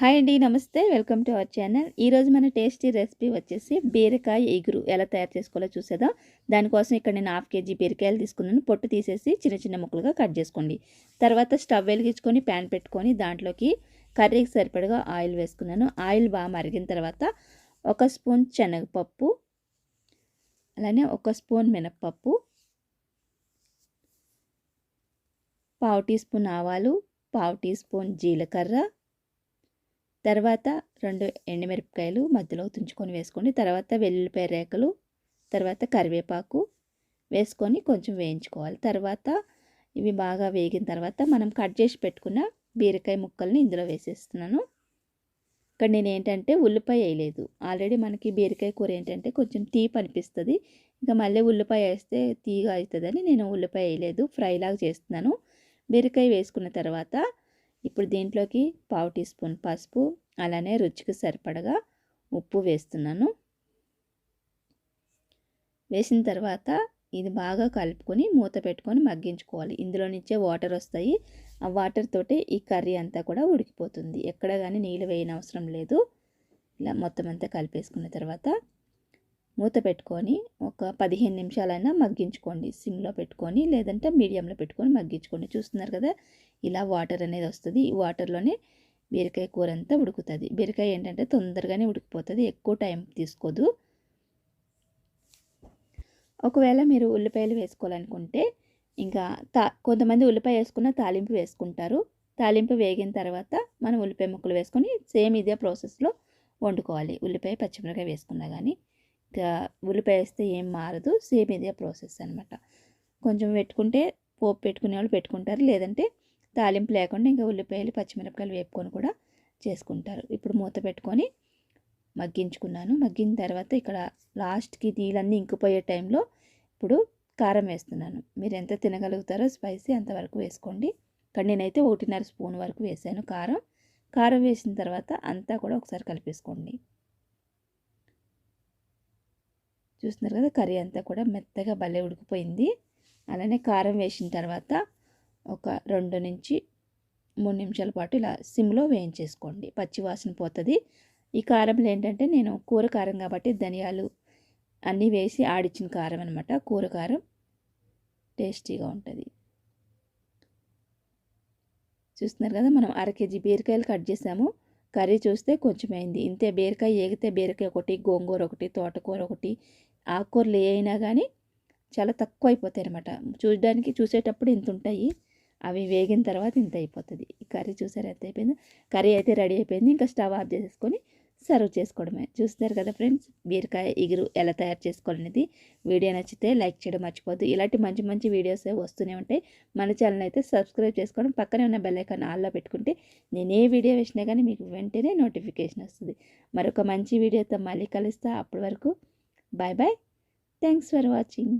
Hi అండి నమస్తే. Welcome to our channel. ఈరోజు మన టేస్టీ రెసిపీ వచ్చేసి బీరకాయ ఎగురు. ఎలా తయారు చేసుకోవాలో చూసేద్దాం. దానికోసం ఇక్కడ నేను హాఫ్ కేజీ బీరకాయలు తీసుకున్నాను. పొట్టు తీసేసి చిన్న చిన్న ముక్కలుగా కట్ చేసుకోండి. తర్వాత స్టవ్ వెలిగించుకొని ప్యాన్ పెట్టుకొని దాంట్లోకి కర్రీకి సరిపడగా ఆయిల్ వేసుకున్నాను. ఆయిల్ బాగా మరిగిన తర్వాత ఒక స్పూన్ శనగపప్పు అలానే ఒక స్పూన్ మినప్పప్పు పావు టీ స్పూన్ ఆవాలు పావు టీ స్పూన్ జీలకర్ర తర్వాత రెండు ఎండుమిరపకాయలు మధ్యలో తుంచుకొని వేసుకోండి. తర్వాత వెల్లుల్లిపాయ రేకలు తర్వాత కరివేపాకు వేసుకొని కొంచెం వేయించుకోవాలి. తర్వాత ఇవి బాగా వేగిన తర్వాత మనం కట్ చేసి పెట్టుకున్న బీరకాయ ముక్కల్ని ఇందులో వేసేస్తున్నాను. ఇక్కడ నేను ఏంటంటే ఉల్లిపాయ వేయలేదు. ఆల్రెడీ మనకి బీరకాయ కూర ఏంటంటే కొంచెం తీపి అనిపిస్తుంది. ఇంకా మళ్ళీ ఉల్లిపాయ వేస్తే తీగా అవుతుందని నేను ఉల్లిపాయ వేయలేదు. ఫ్రైలాగా చేస్తున్నాను. బీరకాయ వేసుకున్న తర్వాత ఇప్పుడు దీంట్లోకి పావు టీ స్పూన్ పసుపు అలానే రుచికి సరిపడగా ఉప్పు వేస్తున్నాను. వేసిన తర్వాత ఇది బాగా కలుపుకొని మూత పెట్టుకొని మగ్గించుకోవాలి. ఇందులో నుంచే వాటర్ వస్తాయి. ఆ వాటర్ తోటి ఈ కర్రీ అంతా కూడా ఉడికిపోతుంది. ఎక్కడ కానీ నీళ్ళు వేయనవసరం లేదు. ఇలా మొత్తం అంతా కలిపేసుకున్న తర్వాత మూత పెట్టుకొని ఒక పదిహేను నిమిషాలైనా మగ్గించుకోండి. సిమ్లో పెట్టుకొని లేదంటే మీడియంలో పెట్టుకొని మగ్గించుకోండి. చూస్తున్నారు కదా ఇలా వాటర్ అనేది వస్తుంది. ఈ వాటర్లోనే బీరకాయ కూర అంతా ఉడుకుతుంది. బీరకాయ ఏంటంటే తొందరగానే ఉడికిపోతుంది. ఎక్కువ టైం తీసుకోదు. ఒకవేళ మీరు ఉల్లిపాయలు వేసుకోవాలనుకుంటే ఇంకా తా కొంతమంది ఉల్లిపాయ వేసుకున్న తాలింపు వేసుకుంటారు. తాలింపు వేగిన తర్వాత మనం ఉల్లిపాయ ముక్కలు వేసుకొని సేమ్ ఇదే ప్రాసెస్లో వండుకోవాలి. ఉల్లిపాయ పచ్చిమిరకాయ వేసుకున్నా కానీ ఉల్లిపాయ వేస్తే ఏం మారదు. సేమ్ ఇదే ప్రాసెస్ అనమాట కొంచెం పెట్టుకుంటే పోపు పెట్టుకునే వాళ్ళు పెట్టుకుంటారు. లేదంటే తాలింపు లేకుండా ఇంకా ఉల్లిపాయలు పచ్చిమిరపకాయలు వేపుకొని కూడా చేసుకుంటారు. ఇప్పుడు మూత పెట్టుకొని మగ్గించుకున్నాను. మగ్గిన తర్వాత ఇక్కడ లాస్ట్కి నీళ్ళన్నీ ఇంకిపోయే టైంలో ఇప్పుడు కారం వేస్తున్నాను. మీరు ఎంత తినగలుగుతారో స్పైసీ అంతవరకు వేసుకోండి. ఇక్కడ నేనైతే ఒకటిన్నర స్పూన్ వరకు వేసాను కారం. కారం వేసిన తర్వాత అంతా కూడా ఒకసారి కలిపేసుకోండి. చూస్తున్నారు కదా కర్రీ అంతా కూడా మెత్తగా భలే ఉడికిపోయింది. అలానే కారం వేసిన తర్వాత ఒక రెండు నుంచి మూడు నిమిషాల పాటు ఇలా సిమ్లో వేయించేసుకోండి. పచ్చి వాసన పోతుంది. ఈ కారంలో ఏంటంటే నేను కూర కారం కాబట్టి ధనియాలు అన్నీ వేసి ఆడిచ్చిన కారం అనమాట కూర కారం టేస్టీగా ఉంటుంది. చూస్తున్నారు కదా మనం అర కేజీ బీరకాయలు కట్ చేసాము. కర్రీ చూస్తే కొంచెం అయింది ఇంతే బీరకాయ ఏగితే బీరకాయ ఒకటి గోంగూర ఒకటి తోటకూర ఒకటి ఆకుకూరలు ఏ అయినా కానీ చాలా తక్కువ అయిపోతాయి అనమాట చూడడానికి చూసేటప్పుడు ఇంత ఉంటాయి. అవి వేగిన తర్వాత ఇంత అయిపోతుంది. ఈ కర్రీ చూసారు ఎంత అయిపోయిందో? కర్రీ అయితే రెడీ అయిపోయింది. ఇంకా స్టవ్ ఆఫ్ చేసేసుకొని సర్వ్ చేసుకోవడమే. చూస్తారు కదా ఫ్రెండ్స్? బీరకాయ ఇగురు ఎలా తయారు చేసుకోవాలనేది. వీడియో నచ్చితే లైక్ చేయడం మర్చిపోద్దు ఇలాంటి మంచి మంచి వీడియోస్ వస్తూనే ఉంటాయి. మన ఛానల్ అయితే సబ్స్క్రైబ్ చేసుకోవడం పక్కనే ఉన్న బెల్లైకాన్ ఆల్లో పెట్టుకుంటే నేను ఏ వీడియో వేసినా కానీ మీకు వెంటనే నోటిఫికేషన్ వస్తుంది. మరొక మంచి వీడియోతో మళ్ళీ కలుస్తా. అప్పటి వరకు bye bye thanks for watching.